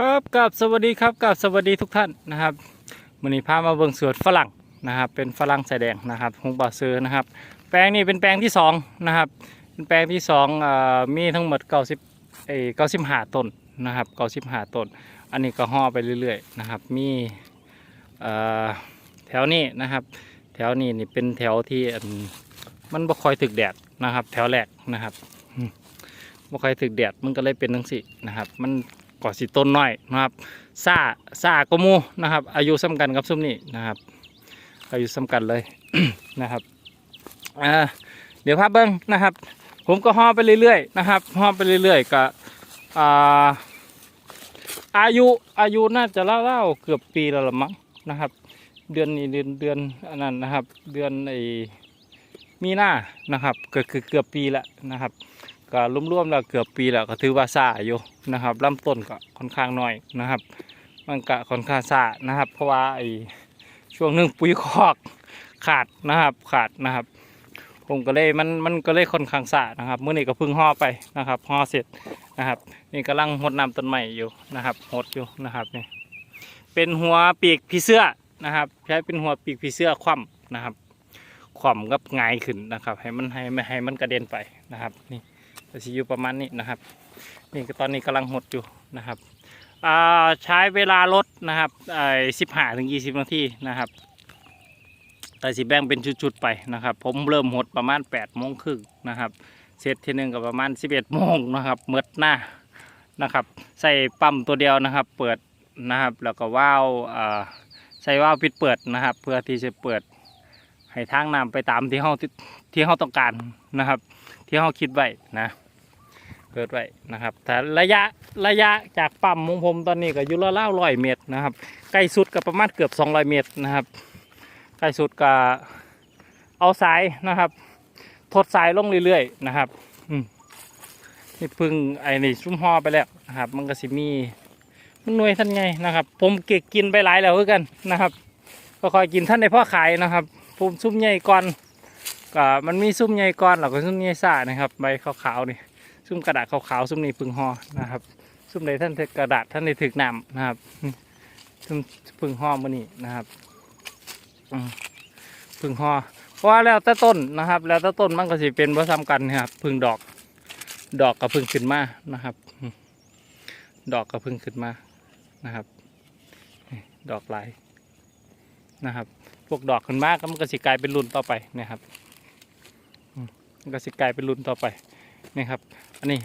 ครับกับสวัสดีครับกับสวัสดีทุกท่านนะครับวันนี้พามาเบิ่งสวนฝรั่งนะครับ เป็นฝรั่งสายแดงนะครับหงบ่าซื้อนะครับ แปลงนี้เป็นแปลงที่สองนะครับเป็นแปลงที่สองอ่อมีทั้งหมดเก้าสิบเอ้เก้าสิบห้าต้นนะครับเก้าสิบหาต้น อันนี้ก็ห่อไปเรื่อยๆนะครับ มีอ่อแถวนี้นะครับ แถวนี้นี่เป็นแถวที่มันบ่คอยถึกแดดนะครับ แถวแรกนะครับบ่คอยถึกแดดมันก็เลยเป็นทั้งสี่นะครับ มัน ก่อสิต้นน้อยนะครับซาซากมูนะครับ อายุซ้ำกันกับซุ้มนี้นะครับ อายุซ้ำกันเลยนะครับเดี๋ยวพาพเบิ้งนะครับ ผมก็ห่อไปเรื่อยๆนะครับห่อไปเรื่อยๆก็อาอายุอายุน่าจะเล่าๆเกือบปีแล้วละมั้งนะครับ เดือนนี้เดือนเดือนอันนั้นนะครับ เดือนไอมีนานะครับก็คือเกือบปีล้วนะครับ ก็รวมๆแล้วเกือบปีแล้วก็ถือว่าซาอยู่นะครับลำต้นก็ค่อนข้างน้อยนะครับ มันก็ค่อนข้างซานะครับ เพราะว่าไอช่วงหนึ่งปุ๋ยคอกขาดนะครับขาดนะครับ ผมก็เลยมันมันก็เลยค่อนข้างซานะครับเมื่อนี้ก็เพิ่งห่อไปนะครับห่อเสร็จนะครับ นี่กำลังหดน้ำต้นใหม่อยู่นะครับหดอยู่นะครับนี่เป็นหัวปีกผีเสื้อนะครับ ใช้เป็นหัวปีกผีเสื้อคว่ำนะครับคว่ำกับหงายขึ้นนะครับ ให้มันให้ไม่ให้มันกระเด็นไปนะครับนี่ ก็สิอยู่ประมาณนี้นะครับ นี่ก็ตอนนี้กำลังหดอยู่นะครับใช้เวลาลดนะครับสิบห้าถึงยี่สิบนาทีนะครับ แต่สิแบ่งเป็นชุดๆไปนะครับ ผมเริ่มหดประมาณ8ปดโมงครึ่งนะครับเสร็จทีหนึ่งก็ประมาณ11โมงนะครับเมิดหน้านะครับ ใส่ปั๊มตัวเดียวนะครับ เปิดนะครับแล้วก็ว่าวใส่ว่าวปิดเปิดนะครับ เพื่อที่จะเปิดให้ทางน้ำไปตามที่เขาที่เขาต้องการนะครับ ที่เขาคิดไว้นะเปิดไว้นะครับแต่ระยะระยะจากปั๊มของผมตอนนี้ก็อยู่ราวๆร้อยเมตรนะครับใกล้สุดก็ประมาณเกือบ 200 เมตรนะครับใกล้สุดก็เอาสายนะครับทดสายลงเรื่อยๆนะครับอืมนี่พึ่งไอ้นี่ซุ้มห่อไปแล้วนะครับ มันก็สิมีมันหน่วยท่านไงนะครับ ผมเก็บกินไปหลายแล้วคือกันนะครับก็คอยกินท่านในพ่อขายนะครับผมซุ้มใหญ่ก่อน ก็มันมีซุ้มใหญ่ก้อนแล้วก็ซุ้มใหญ่ซ่านะครับใบขาวๆนี่ซุ้มกระดาษขาวๆซุ้มนี้พึ่งห่อนะครับซุ้มใดท่านถึกกระดาษท่านในถึกน้ำนะครับซุ้มพึ่งห่อมันนี่นะครับพึ่งห่อเพราะว่าแล้วแต่ต้นนะครับ แล้วแต่ต้นมันก็สิเป็นผสมกันนะครับพึ่งดอก ดอกกับพึ่งขึ้นมานะครับ ดอกกับพึ่งขึ้นมานะครับ ดอกหลายนะครับ พวกดอกขึ้นมากมันก็สิกลายเป็นรุ่นต่อไปนะครับ ก็สิกลายเป็นรุ่นต่อไปนี่ครับ อันนี้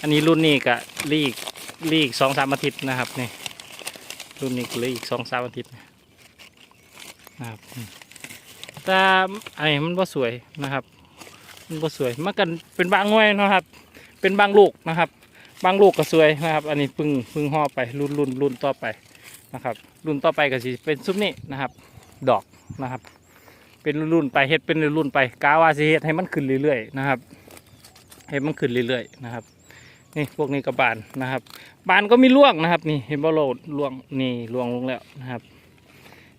อันนี้รุ่นนี้ก็รีกรีกสองสามอาทิตย์นะครับนี่รุ่นนี้ก็รีกสองสามอาทิตย์นะครับแต่อันนี้มันก็สวยนะครับ มันก็สวยมันกันเป็นบางหน่วยนะครับ เป็นบางลูกนะครับ บางลูกก็สวยนะครับ อันนี้พึ่งพึ่งห่อไปรุ่นรุ่นรุ่นต่อไปนะครับ รุ่นต่อไปก็สิเป็นซุ้มนี้นะครับ ดอกนะครับ เป็นรุ่นๆไปเฮ็ดเป็นรุ่นๆไปกาว่าสิเฮ็ดให้มันขึ้นเรื่อยๆนะครับให้มันขึ้นเรื่อยๆนะครับ นี่พวกนี้ก็บานนะครับ บานก็มีร่วงนะครับ นี่เห็นบ่โลดร่วงนี่ร่วงลงแล้วนะครับ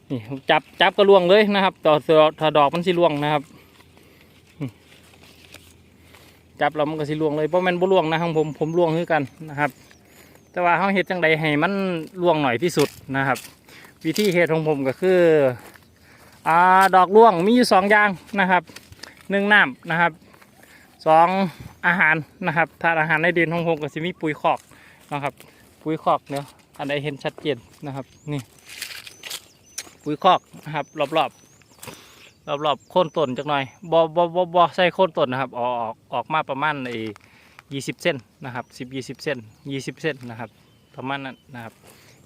นี่จับจับก็ร่วงเลยนะครับ ต่อถ้าดอกมันสิร่วงนะครับจับแล้วมันก็สิร่วงเลยเพราะมันบ่ร่วงนะของผมผมร่วงคือกันนะครับ แต่ว่าเขาเฮ็ดจังใดให้มันร่วงหน่อยที่สุดนะครับ วิธีเฮ็ดของผมก็คือ อ่าดอกร่วงมีอยู่สองอย่างนะครับหนึ่งน้ำนะครับสองอาหารนะครับถ้าอาหารในดินของผมก็จะมีปุ๋ยคอกนะครับ ปุ๋ยคอกเนี่ยอันใดเห็นชัดเจนนะครับนี่ ปุ๋ยคอกนะครับรอบรอบรอบรอบๆโค่นต้นจักหน่อยบอบอบอบอใส่โค่นต้นนะครับออกออกออกมาประมาณไอ้ยี่สิบเส้นนะครับสิบยี่สิบเส้นยี่สิบเส้นนะครับประมาณนั้นนะครับ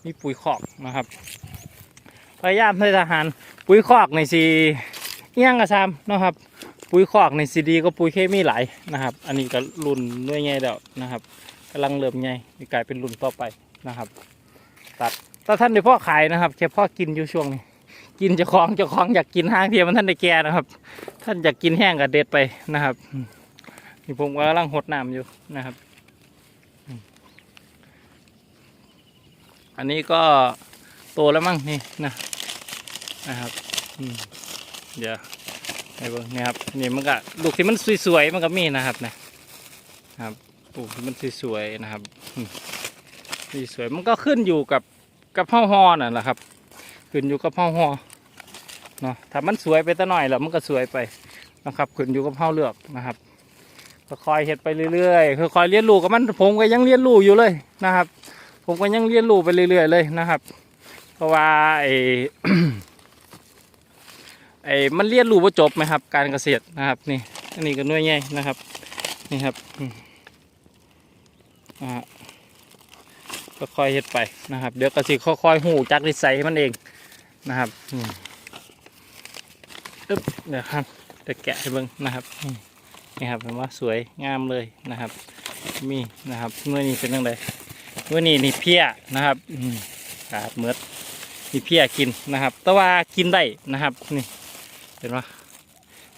มีปุ๋ยคอกนะครับ พยายามให้ทหาร ปุ๋ยคอกในสีเอี้ยงกระซามนะครับ ปุ๋ยคอกในสีดีก็ปุ๋ยเคมีหลายนะครับ อันนี้ก็รุ่นด้วยไงเดี๋ยวนะครับกำลังเริ่มไงมีกลายเป็นรุ่นต่อไปนะครับ ตัดถ้าท่านได้พ่อขายนะครับแค่พ่อกินอยู่ช่วงนี้กินจะคล้องจะคล้องอยากกินห้างเทียมมันท่านได้แก่นะครับ ท่านอยากกินแห้งกับเด็ดไปนะครับนี่ผมกำลังหดน้ำอยู่นะครับ อันนี้ก็ ตแล้วมั้งนี่นะนะครับเดี๋ยวให้เบิ่งนี่ครับนี่มันก็ลูกที่มันสวยๆมันก็มีนะครับนะครับปลูกที่มันสวยๆนะครับสีสวยมันก็ขึ้นอยู่กับกับพ่อฮอน่ะแหละครับ ขึ้นอยู่กับพ่อฮอเนาะถ้ามันสวยไปต่หน่อยแล้วมันก็สวยไปนะครับ ขึ้นอยู่กับพ่อเลือกนะครับก็คอยเห็ดไปเรื่อยๆค่อยเรียนรู้กับมันผมก็ยังเรียนรู้อยู่เลยนะครับ ผมก็ยังเรียนรู้ไปเรื่อยๆเลยนะครับ เพราะว่าไอ้ไอ้มันเรียนรู้ว่าจบไหมครับ การเกษตรนะครับนี่อันนี้ก็น่วยใหญ่นะครับ นี่ครับอ่าก็ค่อยเฮ็ดไปนะครับ เดี๋ยวก็สิค่อยๆหูจักนิสัยมันเองนะครับอึ๊บเดี๋ยวครับจะแกะให้เบิ่งนะครับนี่นะครับเห็นว่าสวยงามเลยนะครับ มีนะครับเมื่อนี้เป็นยังไงเมื่อนี้นี่เพี้ยนะครับอืมครับเมือด นี่เพี้ยกินนะครับ แต่ว่ากินได้นะครับ นี่เห็นปะ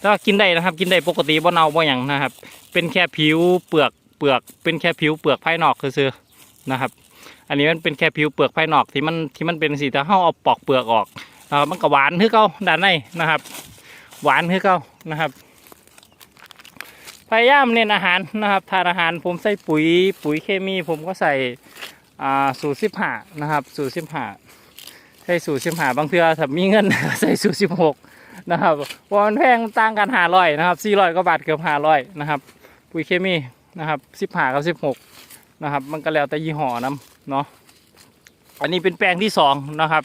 ถ้ากินได้นะครับ กินได้ปกติบ่เน่าบ่หยังนะครับ เป็นแค่ผิวเปลือกเปลือก เป็นแค่ผิวเปลือกภายนอกคือๆนะครับ อันนี้มันเป็นแค่ผิวเปลือกภายนอกที่มันที่มันเป็นสีแต่เฮาเอาปอกเปลือกออกนะครับมันก็หวานคือเก่าด้านในนะครับ หวานคือเก่านะครับพยายามเน้นอาหารนะครับทานอาหารผมใส่ปุ๋ยปุ๋ยเคมีผมก็ใส่สูตรสิบห้านะครับ สูตรสิบห้า ใส่สูตรสิบห้าบางเทื่อถ้ามีเงิน ใส่สูตรสิบหกนะครับเพราะมันแพงต่างกันหาร้อยนะครับสี่ร้อยกว่าบาทเกือบห้าร้อยนะครับ ปุ๋ยเคมีนะครับสิบห้ากับสิบหกนะครับ มันก็แล้วแต่ยี่ห้อน้ำเนาะอันนี้เป็นแปลงที่สองนะครับ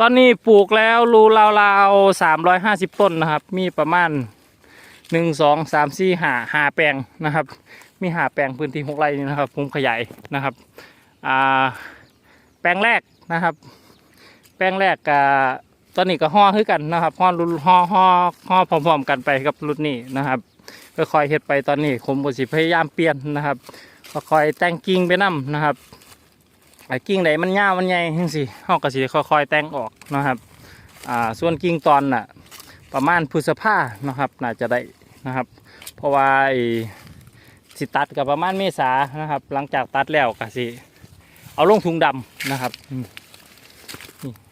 ตอนนี้ปลูกแล้วรูราวๆสามร้อยห้าสิบต้นนะครับ มีประมาณหนึ่งสองสามสี่ห้าห้าแปลงนะครับ มีหาแปลงพื้นที่หกไร่นี่นะครับผมขยายนะครับอ่าแปลงแรกนะครับ ปลงแรกกับตอนนี้ก็ห่อคือกันนะครับห่อรุ่นห่อห่อห่อพร้อมๆกันไปกับรุ่นนี้นะครับก็คอยเฮ็ดไปตอนนี้ผมก็สิพยายามเปลี่ยนนะครับก็คอยแต่งกิ่งไปนํนะครับไอ้กิ่งไหนมันยาวมันใหญ่จังสิเฮาก็สิค่อยๆแต่งออกนะครับอ่าส่วนกิ่งตอนน่ะประมาณพฤษภานะครับน่าจะได้นะครับ เพราะว่าสิตัดกับประมาณเมษานะครับ หลังจากตัดแล้วก็สิเอาลงถุงดำนะครับอื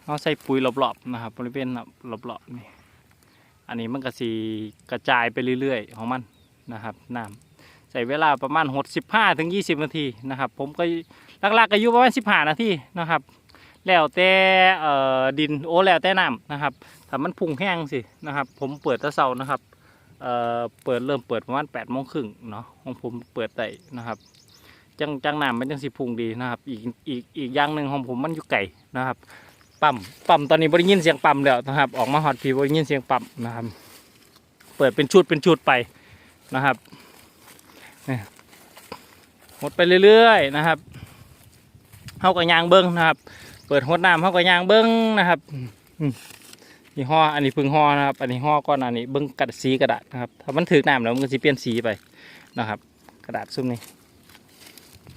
เราใส่ปุ๋ยรอบๆนะครับบริเวณรอบๆนี่อันนี้มันก็สีกระจายไปเรื่อยๆ ของมันนะครับน้ำใส่เวลาประมาณหดสิบห้าถึงยี่สิบนาทีนะครับ ผมก็หลักๆก็อยู่ประมาณสิบห้านาทีนะครับ แล้วแต่ดินโอ้แล้วแต่น้ำนะครับถ้ามันพุ่งแห้งสินะครับ ผมเปิดตะเสานะครับเเปิดเริ่มเปิดประมาณแปดโมงครึ่งเนาะของผมเปิดได้นะครับจังจังน้ำมันจังสิพุ่งดีนะครับ อีกอีกอีกอย่างหนึ่งของผมมันอยู่ไก่นะครับ ปั๊มปั๊มตอนนี้บริยินเสียงปั๊มแล้วนะครับ ออกมาฮอตพีบริยินเสียงปั๊มนะครับ เปิดเป็นชุดเป็นชุดไปนะครับหดไปเรื่อยๆนะครับเฮากับยางเบิ้งนะครับ เปิดหดน้ำเฮากับยางเบิ้งนะครับอืมนี่ห่ออันนี้พึ่งห่อนะครับ อันนี้ห่อก่อนอันนี้เบิ้งกระดาษสีกระดาษนะครับถ้ามันถือน้ำแล้วมันก็จะเปลี่ยนสีไปนะครับ กระดาษซุ้มนี้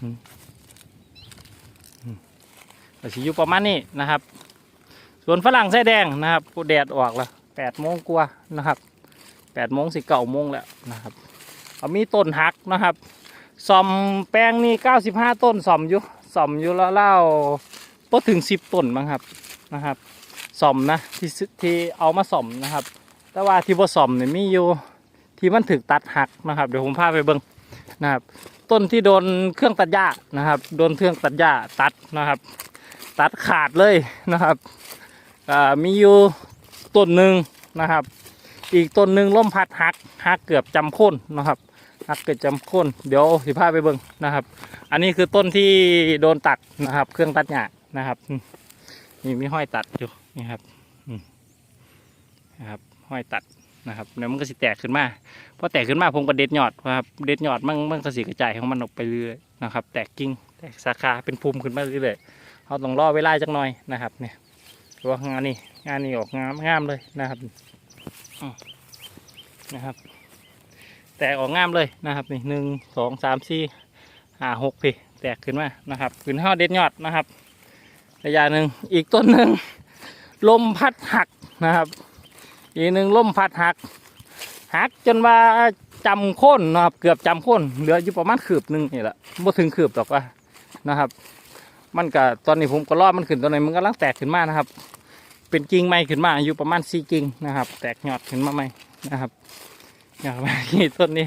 อืมอืมก็สิอยู่ประมาณนี้นะครับ ส่วนฝรั่งไส้แดงนะครับกูแดดออกแล้วแปดโมงกว่านะครับแปดโมงสิเก้าโมงแล้วนะครับเอามีต้นหักนะครับสอมแป้งนี่เก้าสิบห้าต้นสอมอยู่สอมอยู่แล้วเล่าพอถึงสิบต้นมั้งครับนะครับสอมนะที่ที่เอามาสอมนะครับ แต่ว่าที่บ่สอมเนี่ยมีอยู่ที่มันถึกตัดหักนะครับเดี๋ยวผมพาไปเบิ่งนะครับ ต้นที่โดนเครื่องตัดหญ้านะครับ โดนเครื่องตัดหญ้าตัดนะครับ ตัดขาดเลยนะครับ มีอยู่ต้นหนึ่งนะครับ อีกต้นหนึ่งล่มพัดหักหักเกือบจำค่นนะครับหักเกือบจำค่นเดี๋ยวสิพาไปเบิ่งนะครับ อันนี้คือต้นที่โดนตัดนะครับ เครื่องตัดหญ้านะครับนี่มีห้อยตัดอยู่นี่ครับนะครับห้อยตัดนะครับเดี๋ยวมันก็สิแตกขึ้นมาพอแตกขึ้นมาผมก็เด็ดยอดนะครับเด็ดยอดมันมันก็สิกระจายของมันออกไปเรื่อยนะครับ แตกกิ่งแตกสาขาเป็นภูมิขึ้นมาเรื่อยๆเราต้องรอเวลาจักหน่อยนะครับเนี่ย ตัวางานนี่งานนี่ออกงามงามเลยนะครับนะครับ แตกออกงามเลยนะครับนี่หนึ่งสองสามสี่ห้าหกพี่แตกขึ้นมานะครับขึ้นห้าเด็ดยอดนะครับระยะหนึ่งอีกต้นหนึ่งลมพัดหักนะครับ อีกหนึ่งลมพัดหักหักจนว่าจำโค่นนะครับเกือบจำโค่นเหลืออยู่ประมาณคืบหนึ่งนี่แหละบ่ถึงคืบหรอกว่านะครับ มันก็ตอนนี้ผมก็รอดมันขึ้นตอนนี้มันกำลังแตกขึ้นมานะครับ เป็นกิ่งใหม่ขึ้นมาอยู่ประมาณสี่กิ่งนะครับ แตกยอดขึ้นมาใหม่นะครับอย่างเมื่อกี้ต้นนี้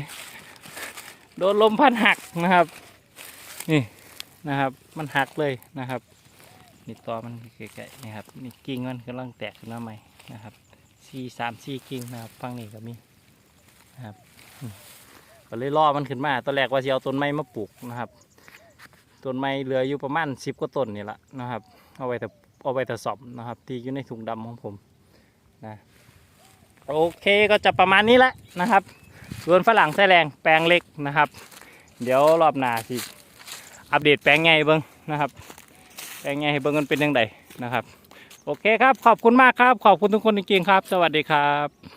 โดนลมพัดหักนะครับ นี่นะครับ มันหักเลยนะครับนี่ตอมันไกลๆนี่ครับนี่กิ่งมันกำลังแตกขึ้นมาใหม่นะครับสี่สามสี่กิ่งนะครับฝั่งนี้ก็มีนะครับก็เลยล่อมันขึ้นมาตอนแรกว่าจะเอาต้นไม้มาปลูกนะครับต้นไม้เหลืออยู่ประมาณสิบกว่าต้นนี่แหละนะครับ เอาไว้แต่ เอาไปทดสอบนะครับที่อยู่ในถุงดำของผมนะโอเคก็จะประมาณนี้แหละนะครับส่วนฝรั่งแส้แรงแปลงเล็กนะครับ เดี๋ยวรอบหน้าสิอัปเดตแปลงไงเบิ้งนะครับ แปลงไงให้เบิ้งกันเป็นยังไงนะครับ โอเคครับขอบคุณมากครับ ขอบคุณทุกคนจริงๆครับ สวัสดีครับ